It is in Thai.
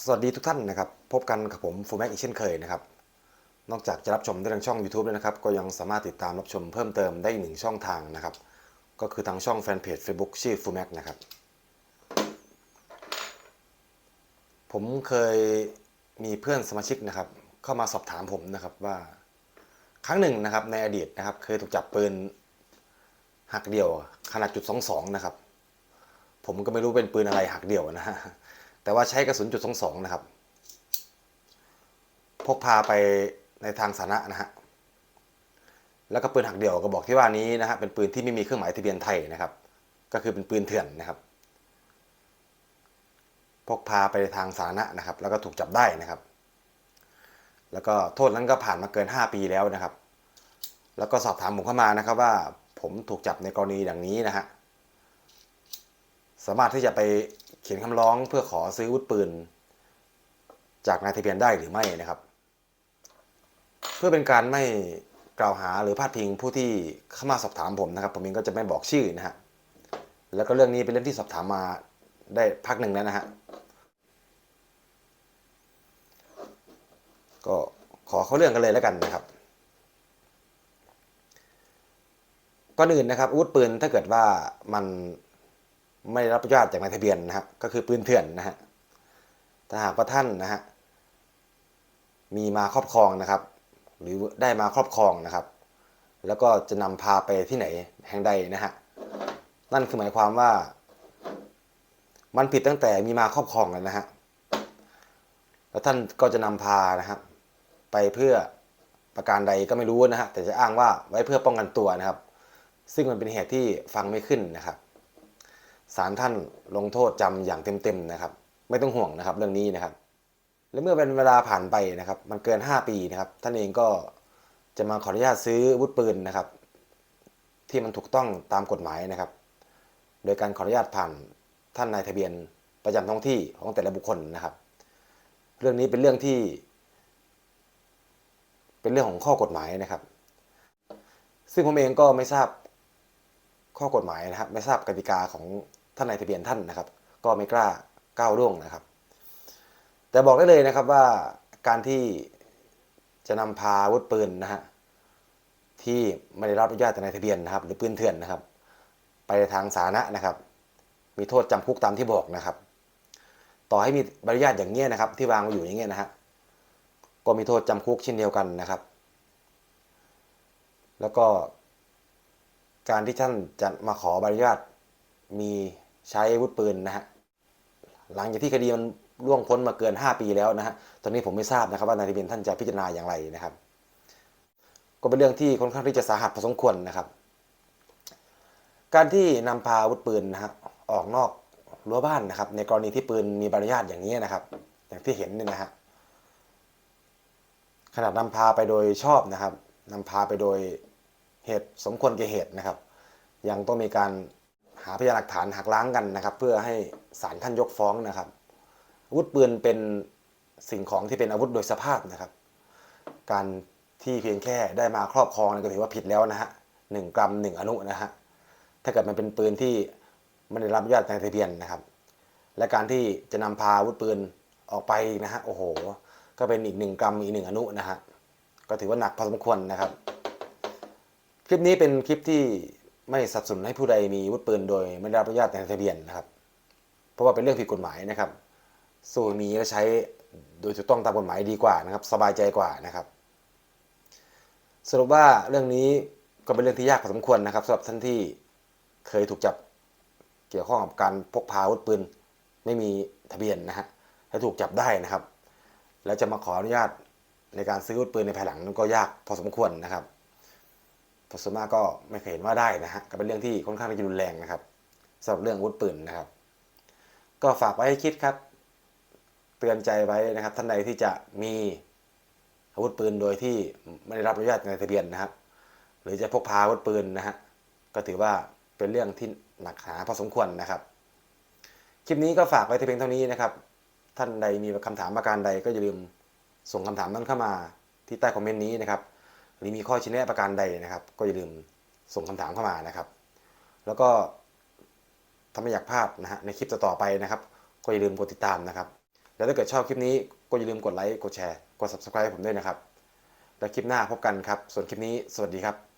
สวัสดีทุกท่านนะครับ พบกันกับผมฟูแม็กอีกเช่นเคยนะครับ นอกจากจะรับชมได้ทางช่อง YouTube แล้วนะครับ ก็ยังสามารถติดตามรับชมเพิ่มเติมได้อีกหนึ่งช่องทางนะครับ ก็คือทางช่องแฟนเพจ Facebook ชื่อฟูแม็กนะครับ ผมเคยมีเพื่อนสมาชิกนะครับ เข้ามาสอบถามผมนะครับว่า ครั้งหนึ่งนะครับในอดีตนะครับ เคยถูกจับปืนหักเดี่ยวขนาดจุดสองสองนะครับ ผมก็ไม่รู้เป็นปืนอะไรหักเดี่ยวนะฮะ แต่ว่าใช้กระสุนจุดสองสองนะครับ พกพาไปในทางสาธารณะนะฮะแล้วก็ปืนหักเดี่ยวกระบอกที่ว่านี้นะฮะเป็นปืนที่ไม่มีเครื่องหมายทะเบียนไทยนะครับ ก็คือเป็นปืนเถื่อนนะครับ พกพาไปในทางสาธารณะนะครับ แล้วก็ถูกจับได้นะครับ แล้วก็โทษนั้นก็ผ่านมาเกิน 5 ปีแล้วนะครับ แล้วก็สอบถามผมเข้ามานะครับว่าผมถูกจับในกรณีอย่างนี้นะฮะสามารถที่จะไป เขียนคำร้องเพื่อขอซื้ออาวุธปืน จากนายทะเบียนได้หรือไม่นะครับ เพื่อเป็นการไม่กล่าวหาหรือพาดพิงผู้ที่เข้ามาสอบถามผมนะครับผมเองก็จะไม่บอกชื่อนะฮะแล้วก็เรื่องนี้เป็นเรื่องที่สอบถามมาได้พักหนึ่งแล้วนะฮะก็ขอเข้าเรื่องกันเลยแล้วกันนะครับก่อนอื่นนะครับอาวุธปืนถ้าเกิดว่ามัน ไม่รับอนุญาตจากนายทะเบียนนะฮะก็คือปืนเถื่อนนะฮะถ้าหากว่าท่านนะฮะมีมาครอบครองนะครับ หรือได้มาครอบครองนะครับ แล้วก็จะนำพาไปที่ไหนแห่งใดนะฮะนั่นคือหมายความว่า มันผิดตั้งแต่มีมาครอบครองแล้วนะฮะแล้วท่านก็จะนำพานะครับ ไปเพื่อประการใดก็ไม่รู้นะฮะแต่จะอ้างว่าไว้เพื่อป้องกันตัวนะครับ ซึ่งมันเป็นเหตุที่ฟังไม่ขึ้นนะครับ ศาลท่านลงโทษจำอย่างเต็มๆนะครับ ไม่ต้องห่วงนะครับเรื่องนี้นะครับ และเมื่อเป็นเวลาผ่านไปนะครับ มันเกิน 5 ปีนะครับ ท่านเองก็จะมาขออนุญาตซื้ออาวุธปืนนะครับ ที่มันถูกต้องตามกฎหมายนะครับ โดยการขออนุญาตผ่านท่านนายทะเบียนประจำท้องที่ของแต่ละบุคคลนะครับ เรื่องนี้เป็นเรื่องที่ เป็นเรื่องของข้อกฎหมายนะครับ ซึ่งผมเองก็ไม่ทราบข้อกฎหมายนะครับ ไม่ทราบกติกาของ ท่านนายทะเบียนท่านนะครับ ก็ไม่กล้าก้าวล่วงนะครับ แต่บอกได้เลยนะครับว่าการที่จะนำพาอาวุธปืนนะฮะที่ไม่ได้รับอนุญาตจากนายทะเบียนนะครับ หรือปืนเถื่อนนะครับ ไปในทางสาธารณะนะครับ มีโทษจำคุกตามที่บอกนะครับ ต่อให้มีใบอนุญาตอย่างเงี้ยนะครับ ที่วางมาอยู่อย่างเงี้ยนะฮะก็มีโทษจำคุกเช่นเดียวกันนะครับ แล้วก็การที่ท่านจะมาขอใบอนุญาตมี ใช้อาวุธปืนนะฮะหลังจากที่คดีมันล่วงพ้นมาเกิน 5 ปีแล้วนะฮะตอนนี้ผมไม่ทราบนะครับว่านายทะเบียนท่านจะพิจารณาอย่างไรนะครับ ก็เป็นเรื่องที่ค่อนข้างที่จะสาหัสพอสมควรนะครับ การที่นำพาอาวุธปืนนะฮะออกนอกรั้วบ้านนะครับ ในกรณีที่ปืนมีใบอนุญาตอย่างนี้นะครับ อย่างที่เห็นนี่นะฮะขนาดนำพาไปโดยชอบนะครับนำพาไปโดยเหตุสมควรแก่เหตุนะครับ ยังต้องมีการ หาพยานหลักฐานหักล้างกันนะครับ เพื่อให้ศาลท่านยกฟ้องนะครับอาวุธปืนเป็นสิ่งของที่เป็นอาวุธโดยสภาพนะครับ การที่เพียงแค่ได้มาครอบครองก็ถือว่าผิดแล้วนะฮะหนึ่งกรัมหนึ่งอนุนะฮะถ้าเกิดมันเป็นปืนที่ไม่ได้รับอนุญาตในทะเบียนนะครับ และการที่จะนำพาอาวุธปืนออกไปนะฮะโอ้โห ก็เป็นอีกหนึ่งกรัมอีกหนึ่งอนุนะฮะก็ถือว่าหนักพอสมควรนะครับ คลิปนี้เป็นคลิปที่ ไม่สนับสนุนให้ผู้ใดมีอาวุธปืนโดยไม่ได้รับอนุญาตในทะเบียนนะครับ เพราะว่าเป็นเรื่องผิดกฎหมายนะครับ สู้มีและใช้โดยถูกต้องตามกฎหมายดีกว่านะครับ สบายใจกว่านะครับ สรุปว่าเรื่องนี้ก็เป็นเรื่องที่ยากพอสมควรนะครับสำหรับท่านที่เคยถูกจับเกี่ยวข้องกับการพกพาอาวุธปืนไม่มีทะเบียนนะฮะและถูกจับได้นะครับ แล้วจะมาขออนุญาตในการซื้ออาวุธปืนในภายหลังนั้นก็ยากพอสมควรนะครับ พอสวนมากก็ไม่เคยเห็นว่าได้นะฮะก็เป็นเรื่องที่ค่อนข้างจะรุนแรงนะครับสำหรับเรื่องอาวุธปืนนะครับ ก็ฝากไว้ให้คิดครับ เตือนใจไว้นะครับท่านใดที่จะมีอาวุธปืนโดยที่ไม่ได้รับอนุญาตในทะเบียนนะครับ หรือจะพกพาอาวุธปืนนะฮะก็ถือว่าเป็นเรื่องที่หนักหนาพอสมควรนะครับ คลิปนี้ก็ฝากไว้แต่เพียงเท่านี้นะครับ ท่านใดมีคำถามประการใดก็อย่าลืมส่งคำถามนั้นเข้ามาที่ใต้คอมเมนต์นี้นะครับ หรือมีข้อชี้แนะประการใดนะครับ ก็อย่าลืมส่งคำถามเข้ามานะครับ แล้วก็ถ้าไม่อยากพลาดนะฮะในคลิปต่อๆไปนะครับ ก็อย่าลืมกดติดตามนะครับ แล้วถ้าเกิดชอบคลิปนี้ก็อย่าลืมกดไลค์กดแชร์กด subscribe ให้ผมด้วยนะครับ แล้วคลิปหน้าพบกันครับ ส่วนคลิปนี้สวัสดีครับ